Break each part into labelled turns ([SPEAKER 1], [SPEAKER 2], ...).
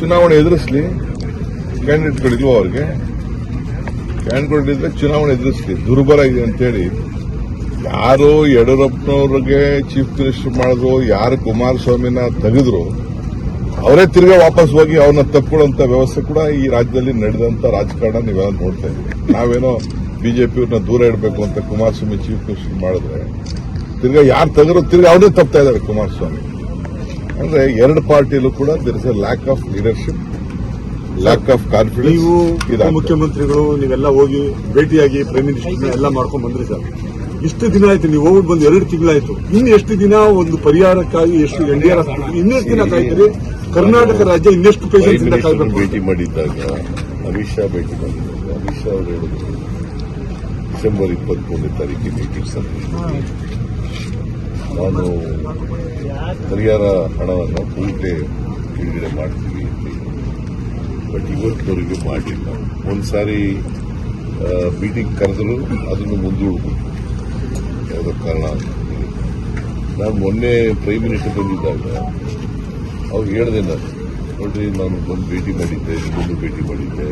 [SPEAKER 1] ಚುನಾವಣೆ ಎದುರಿಸಲಿ ಕ್ಯಾಂಡಿಡೇಟ್ಗಳಿಲ್ವೋ ಅವ್ರಿಗೆ. ಕ್ಯಾಂಡಿಡೇಟ್ ಚುನಾವಣೆ ಎದುರಿಸಲಿ. ದುರ್ಬಲ ಇದೆ ಅಂತೇಳಿ. ಯಾರು ಯಡಿಯೂರಪ್ಪನವ್ರಿಗೆ ಚೀಫ್ ಮಿನಿಸ್ಟರ್ ಮಾಡಿದ್ರು, ಯಾರು ಕುಮಾರಸ್ವಾಮಿನ ತೆಗೆದ್ರು, ಅವರೇ ತಿರ್ಗಾ ವಾಪಸ್ ಹೋಗಿ ಅವ್ರನ್ನ ತಪ್ಪಿಕೊಳ್ಳುವಂತ ವ್ಯವಸ್ಥೆ ಕೂಡ ಈ ರಾಜ್ಯದಲ್ಲಿ ನಡೆದಂತ ರಾಜಕಾರಣ ನೀವೆಲ್ಲ ನೋಡ್ತಾ ಇದ್ದೀವಿ ನಾವೇನೋ ಬಿಜೆಪಿಯವ್ರನ್ನ ದೂರ ಇಡಬೇಕು ಅಂತ ಕುಮಾರಸ್ವಾಮಿ ಚೀಫ್ ಮಿನಿಸ್ಟರ್ ಮಾಡಿದ್ರೆ, ತಿರ್ಗಾ ಯಾರು ತೆಗೆದ್ರು, ತಿರ್ಗಾ ಅವರೇ ತಪ್ತಾ ಇದ್ದಾರೆ ಕುಮಾರಸ್ವಾಮಿ. ಅಂದ್ರೆ ಎರಡು ಪಾರ್ಟಿಯಲ್ಲೂ ಕೂಡ there is a lack of leadership lack of confidence
[SPEAKER 2] ನೀವು ಮುಖ್ಯಮಂತ್ರಿಗಳು ನೀವೆಲ್ಲ ಹೋಗಿ ಭೇಟಿಯಾಗಿ ಪ್ರೈಮ್ ಮಿನಿಸ್ಟರ್ ಎಲ್ಲ ಮಾಡ್ಕೊಂಡ್ ಬಂದ್ರಿ ಸರ್. ಇಷ್ಟು ದಿನ ಆಯ್ತು ನೀವು ಹೋಗಿ ಬಂದು ಎರಡು ತಿಂಗಳಾಯ್ತು. ಇನ್ನು ಎಷ್ಟು ದಿನ ಒಂದು ಪರಿಹಾರಕ್ಕಾಗಿ ಎಷ್ಟು ಎನ್ ಡಿ ಆರ್ ಇನ್ನೆಷ್ಟು ದಿನ ಕಾಯ್ತೀರಿ? ಕರ್ನಾಟಕ ರಾಜ್ಯ ಇನ್ನೆಷ್ಟು
[SPEAKER 1] ಭೇಟಿ ಮಾಡಿದ್ದಾಗ ಅಮಿತ್ ಶಾ ಭೇಟಿ ಮಾಡಿದ್ದಾಗ ಅಮಿತ್ ಶಾ ಅವರು ಹೇಳಿದ್ರು ಡಿಸೆಂಬರ್ ಇಪ್ಪತ್ಮೂರನೇ ತಾರೀಕಿಗೆ ಮೀಟಿಂಗ್ ಸಲ್ಲಿಸ್ತೀನಿ ನಾನು ಪರಿಹಾರ ಹಣವನ್ನು ಕೂಡಲೇ ಬಿಡುಗಡೆ ಮಾಡ್ತೀವಿ ಬಟ್ ಇವತ್ತಿನವರೆಗೆ ಮಾಡಿಲ್ಲ. ಒಂದ್ಸಾರಿ ಮೀಟಿಂಗ್ ಕರೆದ್ರು, ಅದನ್ನು ಮುಂದೂಡಬೇಕು ಯಾವುದೋ ಕಾರಣ ನಾನು ಮೊನ್ನೆ ಪ್ರೈಮ್ ಮಿನಿಸ್ಟರ್ ಬಂದಿದ್ದಾಗ ಅವ್ರು ಹೇಳಿದೆ ನಾನು, ನೋಡ್ರಿ, ನಾನು ಬಂದು ಭೇಟಿ ಮಾಡಿದ್ದೆ, ನಿಮ್ಮನ್ನು ಭೇಟಿ ಮಾಡಿದ್ದೆ,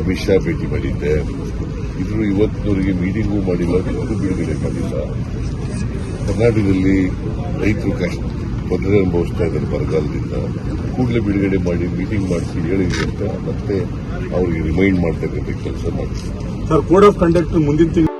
[SPEAKER 1] ಅಮಿತ್ ಶಾ ಭೇಟಿ ಮಾಡಿದ್ದೆ. ಇದ್ರು ಇವತ್ತಿನವರೆಗೆ ಮೀಟಿಂಗೂ ಮಾಡಿಲ್ಲ ಬಿಡುಗಡೆ ಮಾಡಿಲ್ಲ. ಕರ್ನಾಟಕದಲ್ಲಿ ರೈತರು ಕಷ್ಟ, ತೊಂದರೆ ಅನುಭವಿಸ್ತಾ ಇದ್ದಾರೆ ಬರಗಾಲದಿಂದ. ಕೂಡಲೇ ಬಿಡುಗಡೆ ಮಾಡಿ ಮೀಟಿಂಗ್ ಮಾಡಿಸಿ ಹೇಳಿದ್ರು ಅಂತ ಮತ್ತೆ ಅವರಿಗೆ ರಿಮೈಂಡ್ ಮಾಡ್ತಕ್ಕಂಥ ಕೆಲಸ ಮಾಡ್ತೀವಿ
[SPEAKER 2] ಸರ್ ಕೋಡ್ ಆಫ್ ಕಂಡಕ್ಟ್ ಮುಂದಿನ ತಿಂಗಳು